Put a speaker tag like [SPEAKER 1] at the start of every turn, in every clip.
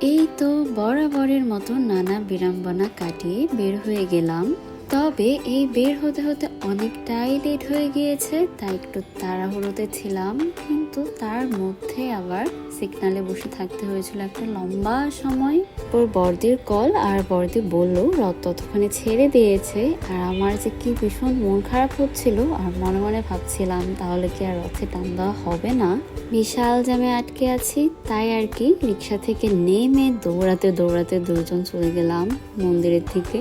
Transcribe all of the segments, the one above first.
[SPEAKER 1] এই তো বরাবরের মতো নানা বিড়ম্বনা কাটিয়ে বের হয়ে গেলাম। তবে এই বের হতে হতে অনেকটাই লেট হয়ে গিয়েছে, তাই একটু তাড়াহুড়োতে ছিলাম। কিন্তু তার মধ্যে আবার সিগনালে বসে থাকতে হয়েছিল একটা লম্বা সময়। ওর বর্দির কল আর বর্দি বলল, রথ ততক্ষণে ছেড়ে দিয়েছে। আর আমার যে কি ভীষণ মন খারাপ হচ্ছিল, আর মনে মনে ভাবছিলাম, তাহলে কি আর রথে টান দেওয়া হবে না? বিশাল জ্যামে আটকে আছি, তাই আর কি, রিক্সা থেকে নেমে দৌড়াতে দৌড়াতে দুজন চলে গেলাম মন্দিরের দিকে।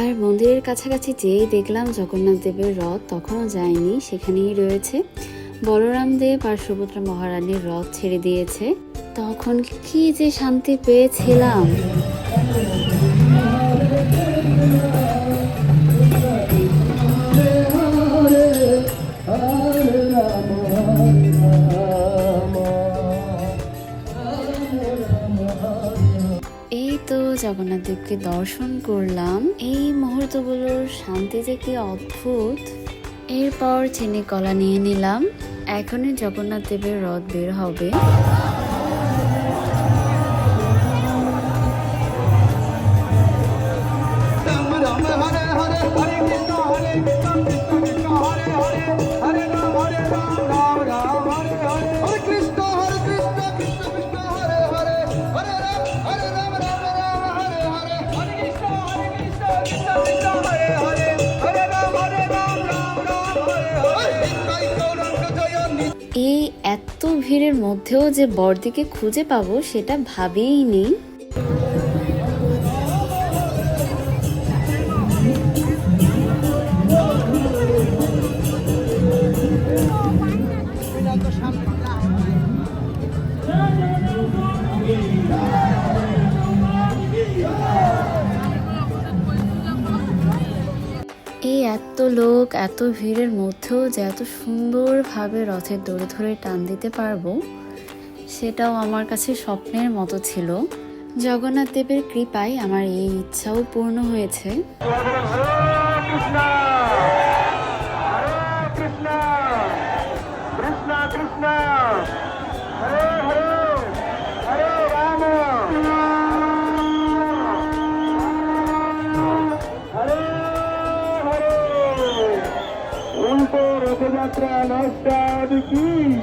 [SPEAKER 1] আর মন্দিরের কাছাকাছি যেই দেখলাম জগন্নাথ দেবের রথ, তখনও যায়নি, সেখানেই রয়েছে। বলরাম দেব আর সুভদ্রা মহারানীর রথ ছেড়ে দিয়েছে। তখন কি যে শান্তি পেয়েছিলাম। জগন্নাথ দেবকে দর্শন করলাম। এই মুহূর্তগুলোর শান্তি যে কি অদ্ভুত। এরপর চিনি কলা নিয়ে নিলাম, এখনই জগন্নাথ দেবের রথ বের হবে। ভিড়ের মধ্যেও যে বর্দিকে খুঁজে পাবো সেটা ভাবেই এই লোক এত ভিড়ের মধ্যেও যে এত সুন্দরভাবে রথের দৌড়ে ধরে টান দিতে পারব, সেটাও আমার কাছে স্বপ্নের মতো ছিল। জগন্নাথ দেবের কৃপায় আমার এই ইচ্ছাও পূর্ণ হয়েছে।
[SPEAKER 2] atra nostra diki.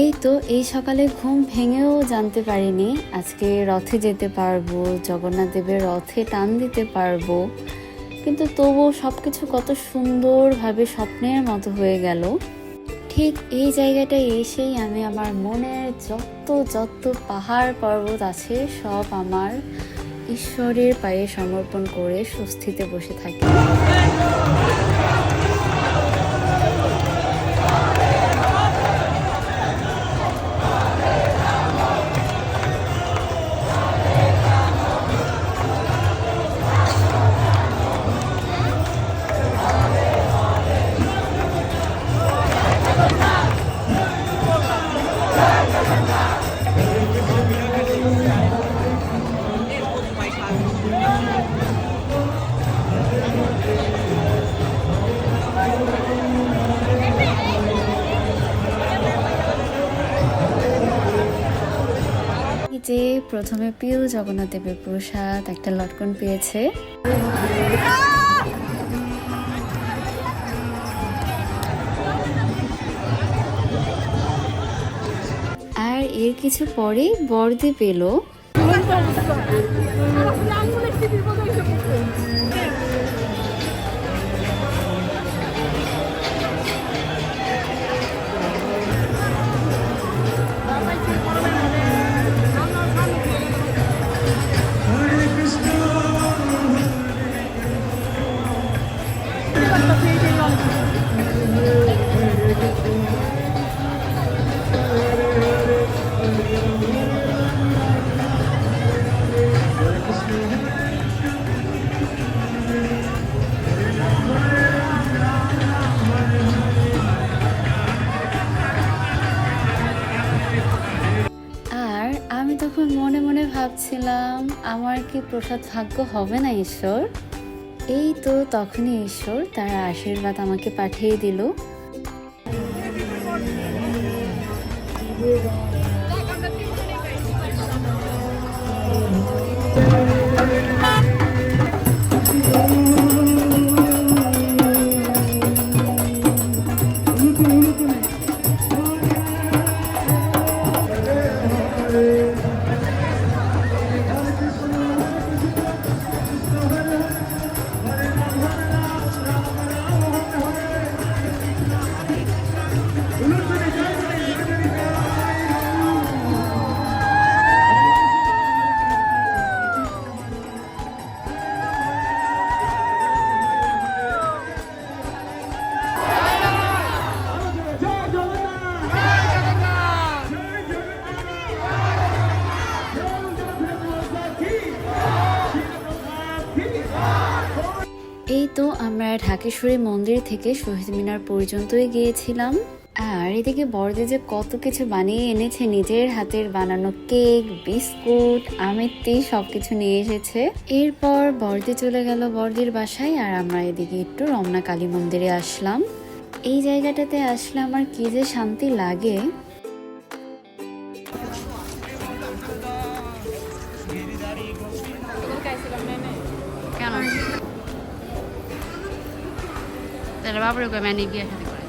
[SPEAKER 1] এই তো, এই সকালে ঘুম ভেঙেও জানতে পারিনি। আজকে রথে যেতে পারব, জগন্নাথ দেবের রথে টান দিতে পারব। কিন্তু তবুও সব কিছু কত সুন্দরভাবে স্বপ্নের মতো হয়ে গেল। ঠিক এই জায়গাটায় এসেই আমি আমার মনের যত যত পাহাড় পর্বত আছে, সব আমার ঈশ্বরের পায়ে সমর্পণ করে স্বস্তিতে বসে থাকি। প্রথমে প্রিয় জগন্নাথ দেবের প্রসাদ একটা লটকন পেয়েছে। আর এর কিছু পরে বর্দি পেল। তখন মনে মনে ভাবছিলাম, আমার কি প্রসাদ ভাগ্য হবে না ঈশ্বর? এই তো তখনই ঈশ্বর তার আশীর্বাদ আমাকে পাঠিয়ে দিল। এই তো আমরা ঢাকেশ্বরী মন্দির থেকে শহীদ মিনার পর্যন্তই গিয়েছিলাম। আর এদিকে বড়দি যে কত কিছু বানিয়ে এনেছে, নিজের হাতের বানানো কেক, বিস্কুট, আমিত্তি সব কিছু নিয়ে এসেছে। এরপর বর্দি চলে গেল বর্দির বাসায় আর আমরা এদিকে একটু রমনা কালী মন্দিরে আসলাম। এই জায়গাটাতে আসলে আমার কি যে শান্তি লাগে।
[SPEAKER 3] বাপরে কই মানে বিয়ে শাদি করে।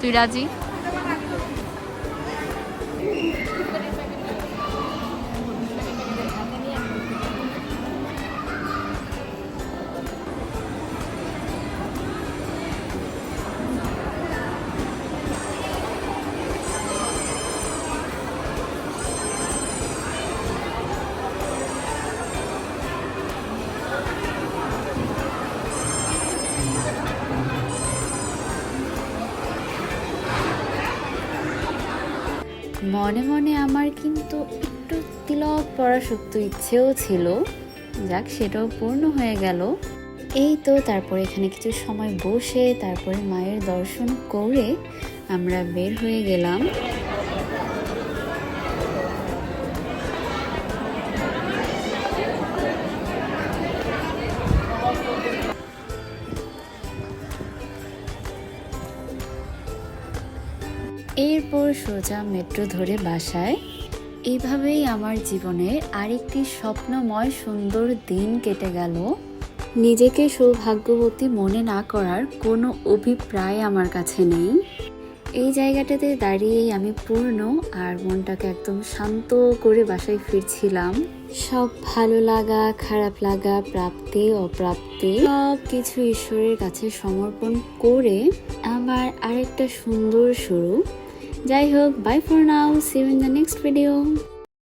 [SPEAKER 3] তুই রাজি?
[SPEAKER 1] মনে মনে আমার কিন্তু একটু তিলক পড়া সত্য ইচ্ছেও ছিল। যাক, সেটাও পূর্ণ হয়ে গেল। এই তো, তারপর এখানে কিছু সময় বসে, তারপরে মায়ের দর্শন করে আমরা বের হয়ে গেলাম। এরপর সোজা মেট্রো ধরে বাসায়। এইভাবেই আমার জীবনের আরেকটি স্বপ্নময় সুন্দর দিন কেটে গেল। নিজেকে সৌভাগ্যবতী মনে না করার কোনো অভিপ্রায় আমার কাছে নেই। এই জায়গাটাতে দাঁড়িয়েই আমি পূর্ণ আর মনটাকে একদম শান্ত করে বাসায় ফিরছিলাম। সব ভালো লাগা, খারাপ লাগা, প্রাপ্তি, অপ্রাপ্তি সব কিছু ঈশ্বরের কাছে সমর্পণ করে আমার আরেকটা সুন্দর শুরু। যাই হোক bye for now see in the next video